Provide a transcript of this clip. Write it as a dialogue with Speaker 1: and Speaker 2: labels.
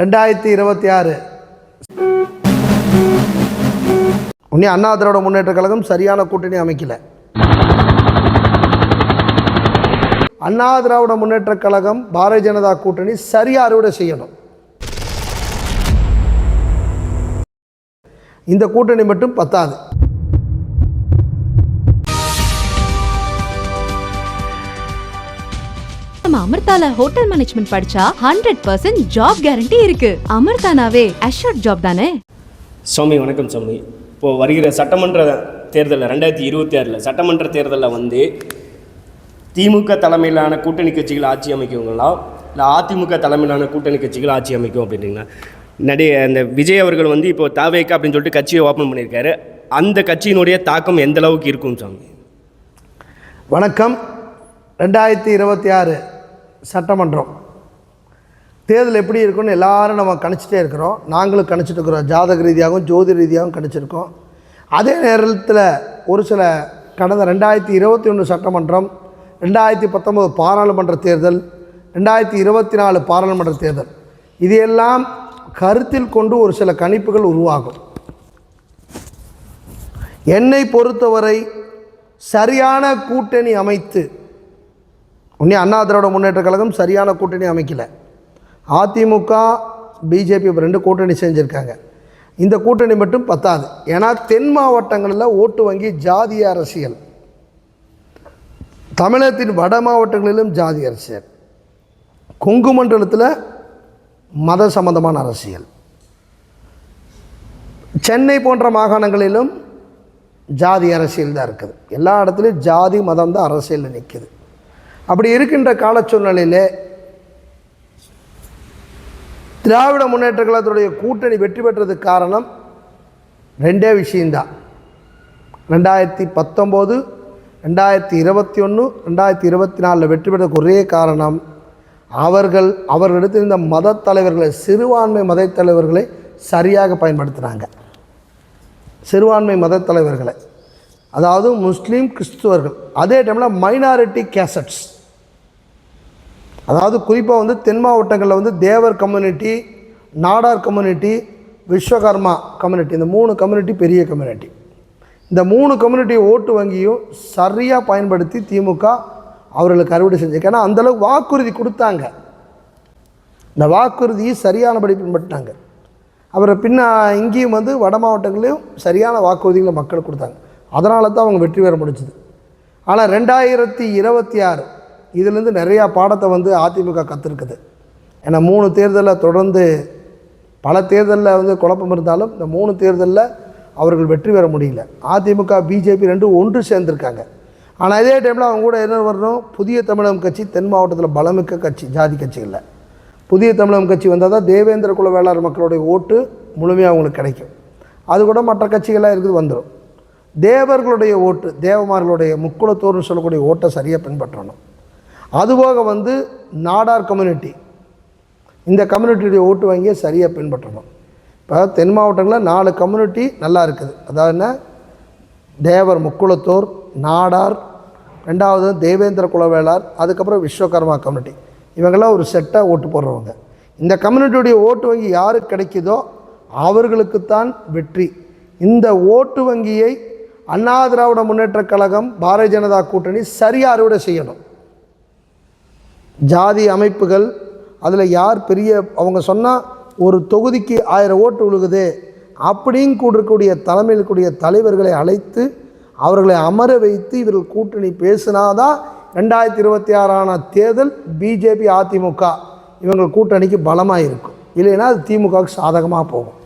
Speaker 1: ரெண்டாயிரத்தி இருபத்தி ஆறு. உன்னி அண்ணா திராவிட முன்னேற்ற கழகம் சரியான கூட்டணி அமைக்கல. அண்ணா திராவிட முன்னேற்ற கழகம் பாரதிய ஜனதா கூட்டணி சரியாக அறுவடை செய்யணும். இந்த கூட்டணி மட்டும் பத்தாது.
Speaker 2: நம்ம அமிர்தால ஹோட்டல் மேனேஜ்மெண்ட் படிச்சா ஹண்ட்ரட் பர்சன்ட் ஜாப் கேரண்டி இருக்கு. அமிர்தானாவே அஷூர்ட் ஜாப் தானே?
Speaker 3: சுவாமி வணக்கம் சுவாமி இப்போது வருகிற சட்டமன்ற தேர்தலில் ரெண்டாயிரத்தி இருபத்தி ஆறில் சட்டமன்ற தேர்தலில் வந்து திமுக தலைமையிலான கூட்டணி கட்சிகள் ஆட்சி அமைக்குங்களா இல்லை அதிமுக தலைமையிலான கூட்டணி கட்சிகள் ஆட்சி அமைக்கும் அப்படின்றீங்களா? நடிகை அந்த விஜய் அவர்கள் வந்து இப்போ தாவேக்கா அப்படின்னு சொல்லிட்டு கட்சியை ஓப்பன் பண்ணியிருக்காரு. அந்த கட்சியினுடைய தாக்கம் எந்த அளவுக்கு இருக்கும் சுவாமி
Speaker 1: வணக்கம். ரெண்டாயிரத்தி இருபத்தி ஆறு சட்டமன்றம். தேர்தல் எப்படி இருக்குன்னு எல்லாரும் நம்ம கணிச்சிட்டே இருக்கிறோம். நாங்களும் கணிச்சிட்டு இருக்கிறோம். ஜாதக ரீதியாகவும் ஜோதி ரீதியாகவும் கணிச்சிருக்கோம். அதே நேரத்தில் ஒரு சில கடந்த ரெண்டாயிரத்தி இருபத்தி ஒன்று சட்டமன்றம் ரெண்டாயிரத்தி பத்தொம்போது பாராளுமன்ற தேர்தல் ரெண்டாயிரத்தி இருபத்தி நாலு பாராளுமன்ற தேர்தல் இதையெல்லாம் கருத்தில் கொண்டு ஒரு சில கணிப்புகள் உருவாகும். என்னை பொறுத்தவரை சரியான கூட்டணி அமைத்து உன்னி அண்ணா திராவிட முன்னேற்ற கழகம் சரியான கூட்டணி அமைக்கல. அதிமுக பிஜேபி ரெண்டு கூட்டணி செஞ்சுருக்காங்க. இந்த கூட்டணி மட்டும் பத்தாது. ஏன்னா தென் மாவட்டங்களில் ஓட்டு வங்கி ஜாதிய அரசியல். தமிழகத்தின் வட மாவட்டங்களிலும் ஜாதி அரசியல். கொங்கு மண்டலத்தில் மத சம்பந்தமான அரசியல். சென்னை போன்ற மாகாணங்களிலும் ஜாதி அரசியல் தான் இருக்குது. எல்லா இடத்துலையும் ஜாதி மதம் தான் அரசியலில் நிற்குது அப்படி இருக்கின்ற கால சூழ்நிலையிலே திராவிட முன்னேற்ற கழகத்துடைய கூட்டணி வெற்றி பெற்றதுக்கு காரணம் ரெண்டே விஷயந்தான் ரெண்டாயிரத்தி பத்தொம்போது ரெண்டாயிரத்தி இருபத்தி ஒன்று ரெண்டாயிரத்தி இருபத்தி நாலில் வெற்றி பெற்றதுக்கு ஒரே காரணம் அவர்கள் அவர்களிடத்தில் இருந்த மத தலைவர்களை சிறுபான்மை மத தலைவர்களை சரியாக பயன்படுத்துனாங்க சிறுபான்மை மத தலைவர்களை. அதாவது முஸ்லீம் கிறிஸ்துவர்கள். அதே டைமில் மைனாரிட்டி கேசட்ஸ் அதாவது குறிப்பாக வந்து தென் மாவட்டங்களில் வந்து Thevar community Nadar community Vishwakarma community. இந்த மூணு கம்யூனிட்டி பெரிய கம்யூனிட்டி. இந்த மூணு கம்யூனிட்டி ஓட்டு வங்கியும் சரியாக பயன்படுத்தி திமுக அவர்களுக்கு அறுவடை செஞ்சு ஏன்னா அந்தளவுக்கு வாக்குறுதி கொடுத்தாங்க. இந்த வாக்குறுதியை சரியானபடி பின்பற்றினாங்க. அப்புறம் பின்ன இங்கேயும் வந்து வட மாவட்டங்களையும் சரியான வாக்குறுதிகளை மக்கள் கொடுத்தாங்க. அதனால தான் அவங்க வெற்றி பெற முடிஞ்சுது. ஆனால் ரெண்டாயிரத்தி இருபத்தி ஆறு இதுலேருந்து நிறையா பாடத்தை வந்து அதிமுக கற்றுருக்குது ஏன்னா மூணு தேர்தலில் தொடர்ந்து பல தேர்தலில் வந்து குழப்பம் இருந்தாலும் இந்த மூணு தேர்தலில் அவர்கள் வெற்றி பெற முடியல. அதிமுக பிஜேபி ரெண்டும் ஒன்று சேர்ந்துருக்காங்க. ஆனால் அதே டைமில் அவங்க கூட என்ன வரணும்? புதிய தமிழகம் கட்சி தென் மாவட்டத்தில் பலமிக்க கட்சி ஜாதி கட்சிகளில் புதிய தமிழகம் கட்சி வந்தால் தான் தேவேந்திர குல வேளாளர் மக்களுடைய ஓட்டு முழுமையாக அவங்களுக்கு கிடைக்கும். அது கூட மற்ற கட்சிகளாக இருக்குது வந்துடும் தேவர்களுடைய ஓட்டு தேவமார்களுடைய முக்குளத்தோர்னு சொல்லக்கூடிய ஓட்டை சரியாக பின்பற்றணும். அதுபோக வந்து நாடார் கம்யூனிட்டி. இந்த கம்யூனிட்டியுடைய ஓட்டு வங்கியை சரியாக பின்பற்றணும். இப்போ தென் மாவட்டங்களில் நாலு கம்யூனிட்டி நல்லா இருக்குது. அதாவது என்ன? தேவர் முக்குளத்தோர் நாடார் ரெண்டாவது தேவேந்திர குலவேளார் அதுக்கப்புறம் விஸ்வகர்மா கம்யூனிட்டி. இவங்கெல்லாம் ஒரு செட்டாக ஓட்டு போடுறவங்க. இந்த கம்யூனிட்டியுடைய ஓட்டு வங்கி யாருக்கு கிடைக்குதோ அவர்களுக்குத்தான் வெற்றி. இந்த ஓட்டு வங்கியை அண்ணா திராவிட முன்னேற்றக் கழகம் பாரதிய ஜனதா கூட்டணி சரியாக அறுவடை செய்யணும். ஜாதி அமைப்புகள் அதில் யார் பெரிய அவங்க சொன்னால் ஒரு தொகுதிக்கு ஆயிரம் ஓட்டு விழுகுது. அப்படின்னு கூடக்கூடிய தலைமையில் கூடிய தலைவர்களை அழைத்து அவர்களை அமர வைத்து இவர்கள் கூட்டணி பேசினாதான் ரெண்டாயிரத்தி இருபத்தி ஆறான தேர்தல் பிஜேபி அதிமுக இவங்க கூட்டணிக்கு பலமாக இருக்கும் இல்லைன்னா அது திமுகவுக்கு சாதகமாக போகும்.